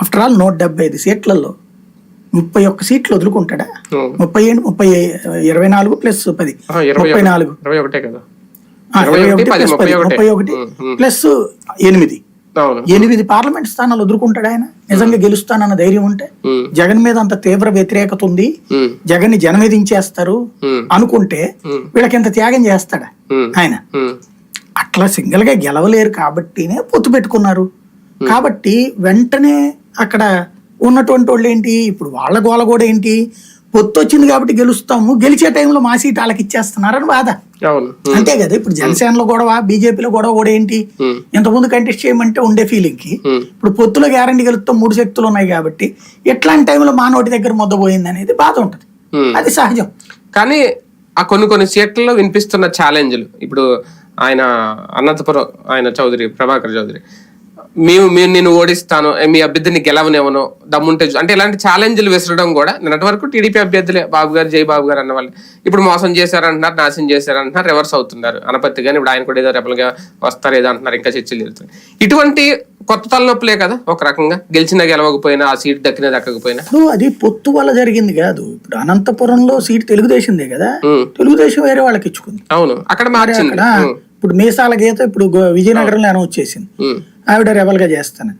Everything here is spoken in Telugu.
ఆఫ్టర్ ఆల్ నూట డెబ్బై ఐదు సీట్లలో ముప్పై ఒక్క సీట్లు వదులుకుంటాడా. ముప్పై ఏడు ముప్పై ఇరవై నాలుగు ప్లస్ పది ముప్పై. నాలుగు ముప్పై ఒకటి. ప్లస్ ఎనిమిది ఎనిమిది పార్లమెంట్ స్థానాలు వదులుకుంటాడు ఆయన నిజంగా గెలుస్తానన్న ధైర్యం ఉంటే. జగన్ మీద అంత తీవ్ర వ్యతిరేకత ఉంది. జగన్ని జనమేదించేస్తారు. అనుకుంటే. వీళ్ళకి ఇంత త్యాగం చేస్తాడా. ఆయన. అట్లా సింగిల్గా గెలవలేరు కాబట్టినే పొత్తు పెట్టుకున్నారు కాబట్టి వెంటనే అక్కడ ఉన్నటువంటి వాళ్ళు ఏంటి? ఇప్పుడు వాళ్ళ గోల కూడా ఏంటి? పొత్తు వచ్చింది కాబట్టి గెలుస్తాము. గెలిచే టైంలో మా సీట్ వాళ్ళకి ఇచ్చేస్తున్నారని బాధ. అంతే కదా? ఇప్పుడు జనసేనలో గొడవ బీజేపీలో గొడవ కూడా ఏంటి. ఇంతకుముందు కంటెస్ట్ చేయమంటే ఉండే ఫీలింగ్కి. ఇప్పుడు పొత్తులో గ్యారంటీ గెలుస్తాం మూడు శక్తులు ఉన్నాయి కాబట్టి ఎట్లాంటి టైంలో మా నోటి దగ్గర మొద్దపోయింది అనేది బాధ ఉంటది. అది సహజం. కానీ ఆ కొన్ని కొన్ని సీట్లలో వినిపిస్తున్న ఛాలెంజ్లు ఇప్పుడు ఆయన అనంతపురం ఆయన చౌదరి ప్రభాకర్ చౌదరి. మేము మేము నేను ఓడిస్తాను మీ అభ్యర్థిని గెలవనేవను దమ్ముంటే అంటే ఇలాంటి ఛాలెంజ్లు విసరడం కూడా నిన్నటి వరకు టీడీపీ అభ్యర్థులే బాబు గారు జై బాబు గారు అన్న వాళ్ళు ఇప్పుడు మోసం చేశారంటున్నారు నాశనం చేశారంటున్నారు రివర్స్ అవుతున్నారు. అనపత్తి కానీ ఇప్పుడు ఆయన కూడా ఏదో రెపలుగా వస్తారు ఏదో అంటున్నారు ఇంకా చర్చలు జరుగుతుంది ఇటువంటి కొత్త తలనొప్పులే కదా ఒక రకంగా. గెలిచినా గెలవకపోయినా ఆ సీట్ దక్కినా దక్కకపోయినా. అది పొత్తు వల్ల జరిగింది కాదు. ఇప్పుడు అనంతపురంలో సీట్ తెలుగుదేశందే కదా. తెలుగుదేశం వేరే వాళ్ళకి ఇచ్చుకుంది. అవును అక్కడ మార్చింది. ఇప్పుడు మీసాల గీత ఇప్పుడు విజయనగరంలో అనౌన్స్ చేసింది. ఆవిడ రెబల్గా చేస్తాను